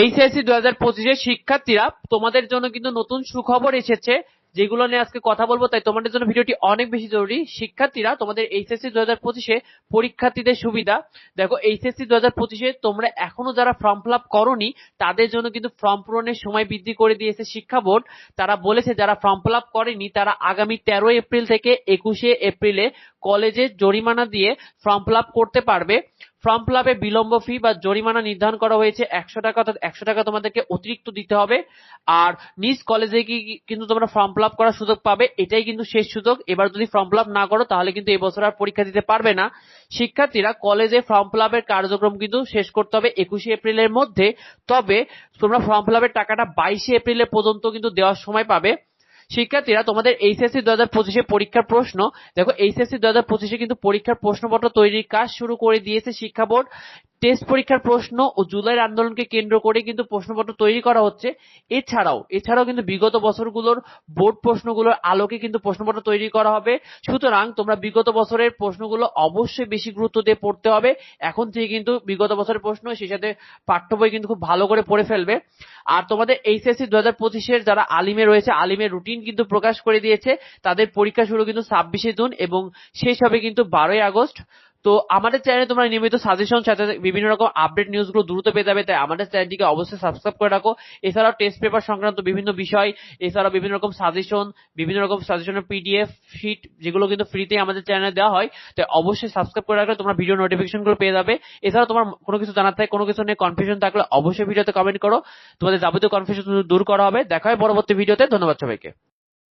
HSC দু হাজার পঁচিশের শিক্ষার্থীরা তোমাদের জন্য কিন্তু নতুন সুখবর এসেছে, যেগুলো নিয়ে আজকে কথা বলব, তাই তোমাদের জন্য ভিডিওটি অনেক বেশি জরুরি। শিক্ষার্থীরা, তোমাদের এইচএসসি দু হাজার পঁচিশে পরীক্ষার্থীদের সুবিধা। দেখো, এইচএসসি দু হাজার পঁচিশে তোমরা এখনও যারা ফর্ম ফিল আপ করনি, তাদের জন্য কিন্তু ফর্ম পূরণের সময় বৃদ্ধি করে দিয়েছে শিক্ষা বোর্ড। তারা বলেছে, যারা ফর্ম ফিল আপ করেনি, তারা আগামী তেরো এপ্রিল থেকে একুশে এপ্রিলে কলেজে জরিমানা দিয়ে ফর্ম ফিল করতে পারবে। ফর্ম ফিল বিলম্ব ফি বা জরিমানা নির্ধারণ করা হয়েছে একশো টাকা, অর্থাৎ একশো টাকা তোমাদেরকে অতিরিক্ত দিতে হবে। আর নিজ কলেজে কি কিন্তু তোমরা ফর্ম ফিল করার সুযোগ পাবে। এটাই কিন্তু শেষ সুযোগ। এবার যদি ফর্ম ফিল না করো, তাহলে কিন্তু এবছর আর পরীক্ষা দিতে পারবে না। শিক্ষার্থীরা কলেজে ফর্ম ফিল কার্যক্রম কিন্তু শেষ করতে হবে একুশে এপ্রিলের মধ্যে। তবে তোমরা ফর্ম ফিল টাকাটা বাইশে এপ্রিলের পর্যন্ত কিন্তু দেওয়ার সময় পাবে। শিক্ষার্থীরা, তোমাদের এইচএসসি দু হাজার পঁচিশে পরীক্ষার প্রশ্ন। দেখো এইচএসসি দু হাজার পঁচিশে কিন্তু পরীক্ষার প্রশ্নপত্র তৈরির কাজ শুরু করে দিয়েছে শিক্ষা বোর্ড। টেস্ট পরীক্ষার প্রশ্ন ও জুলাইয়ের আন্দোলনকে কেন্দ্র করে কিন্তু প্রশ্নপত্র তৈরি করা হচ্ছে। এছাড়াও এছাড়াও কিন্তু বিগত বছরগুলোর বোর্ড প্রশ্নগুলোর আলোকে কিন্তু প্রশ্নপত্র তৈরি করা হবে। সুতরাং, তোমরা বিগত বছরের প্রশ্নগুলো অবশ্যই বেশি গুরুত্ব দিয়ে পড়তে হবে। এখন থেকে কিন্তু বিগত বছরের প্রশ্ন সেই সাথে পাঠ্য বই কিন্তু খুব ভালো করে পড়ে ফেলবে। আর তোমাদের এইচএসসি দু হাজার পঁচিশের যারা আলিমে রয়েছে, আলিমের রুটিন কিন্তু প্রকাশ করে দিয়েছে, তাদের পরীক্ষা শুরু কিন্তু ছাব্বিশে জুন এবং শেষ হবে কিন্তু বারোই আগস্ট। তো আমাদের চ্যানেলে তোমরা নিয়মিত সাজেশন সাথে বিভিন্ন রকম আপডেট নিউজগুলো দ্রুত পেয়ে যাবে, তাই আমাদের চ্যানেলটিকে অবশ্যই সাবস্ক্রাইব করে রাখো। এছাড়াও টেস্ট পেপার সংক্রান্ত বিভিন্ন বিষয়, এছাড়াও বিভিন্ন রকম সাজেশন বিভিন্ন রকম সাজেশনের পিডিএফ শিট যেগুলো কিন্তু ফ্রিতে আমাদের চ্যানেলে দেওয়া হয়, তাই অবশ্যই সাবস্ক্রাইব করে রাখলে তোমরা ভিডিও নোটিফিকেশনগুলো পেয়ে যাবে। এছাড়াও তোমার কোনো কিছু জানার থাকে, কোনো কিছু নিয়ে কনফিউশন থাকলে অবশ্যই ভিডিওতে কমেন্ট করো। তোমাদের যাবতীয় কনফিউশন দূর করা হবে। দেখা হয় পরবর্তী ভিডিওতে ধন্যবাদ সবাইকে।